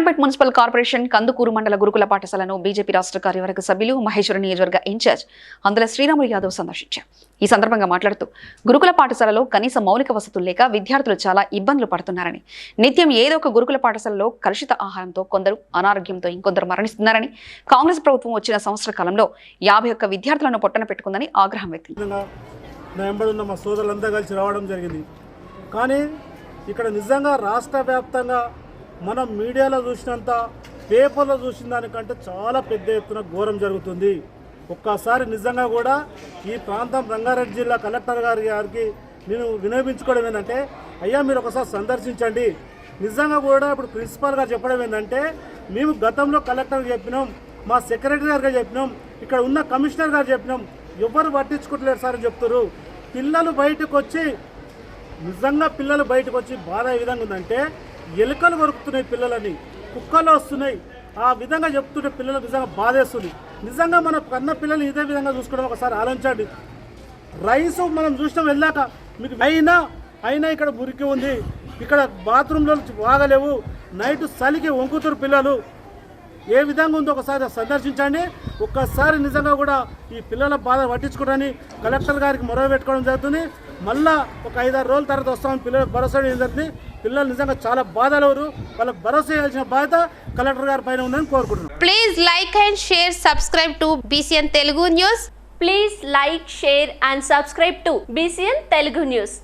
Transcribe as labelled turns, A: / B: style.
A: Narayanpet municipal corporation Kandukur మండల గురుకుల పాఠశాలను బీజేపీ రాష్ట్ర కార్యవర్గ సభ్యులు మహేశ్వర నియోజకవర్గ ఇన్ఛార్జ్ అందుల శ్రీరాములు యాదవ్ సందర్శించారు. ఈ సందర్భంగా మాట్లాడుతూ గురుకుల పాఠశాలలో కనీస మౌలిక వసతులు లేక విద్యార్థులు చాలా ఇబ్బందులు పడుతున్నారని నిత్యం ఏదో ఒక గురుకుల పాఠశాలలో కలుషిత ఆహారంతో కొందరు అనారోగ్యంతో ఇంకొందరు మరణిస్తున్నారని కాంగ్రెస్ ప్రభుత్వం వచ్చిన సంవత్సర కాలంలో యాభై ఒక్క విద్యార్థులను పొట్టన పెట్టుకుందని ఆగ్రహం వ్యక్తం
B: ఉన్న మా సోదరులంతా కలిసి రావడం జరిగింది. కానీ ఇక్కడ నిజంగా రాష్ట్ర వ్యాప్తంగా మనం మీడియాలో చూసినంత పేపర్లో చూసిన దానికంటే చాలా పెద్ద ఎత్తున ఘోరం జరుగుతుంది. ఒక్కసారి నిజంగా కూడా ఈ ప్రాంతం రంగారెడ్డి జిల్లా కలెక్టర్ గారి గారికి నేను వినియోగించుకోవడం ఏంటంటే అయ్యా మీరు ఒకసారి సందర్శించండి. నిజంగా కూడా ఇప్పుడు ప్రిన్సిపాల్ గారు చెప్పడం ఏంటంటే మేము గతంలో కలెక్టర్ చెప్పినాం మా సెక్రటరీ గారు చెప్పినాం ఇక్కడ ఉన్న కమిషనర్ గారు చెప్పినాం ఎవరు పట్టించుకోవట్లేదు సార్ అని చెప్తారు పిల్లలు బయటకు వచ్చి నిజంగా పిల్లలు బయటకు వచ్చి బాధ ఏ విధంగా ఉందంటే ఎలుకలు కొరుకుతున్నాయి పిల్లలని కుక్కలు వస్తున్నాయి. ఆ విధంగా చెప్తుంటే పిల్లలు నిజంగా బాధేస్తుంది. నిజంగా మన కన్న పిల్లలు ఇదే విధంగా చూసుకోవడం ఒకసారి ఆలోచించండి. రైస్ మనం చూసినాం వెళ్ళాక మీకు అయినా అయినా ఇక్కడ మురికి ఉంది. ఇక్కడ బాత్రూంలో బాగలేవు నైట్ చలికి వంకుతురు పిల్లలు. ఏ విధంగా ఉందో ఒకసారి సందర్శించండి. ఒక్కసారి నిజంగా కూడా ఈ పిల్లల బాధ పట్టించుకోవడానికి కలెక్టర్ గారికి మొరవ పెట్టుకోవడం జరుగుతుంది. మళ్ళా ఒక ఐదారు రోజుల తర్వాత వస్తామని పిల్లలకు భరోసా ఏం జరుగుతుంది. పిల్లలు నిజంగా చాలా బాధలవరు. వాళ్ళకి భరోసా చేయాల్సిన బాధ్యత కలెక్టర్ గారి పైన ఉందని కోరుకుంటున్నాను
C: please like and share subscribe to BCN Telugu news
D: please like share and subscribe to BCN Telugu news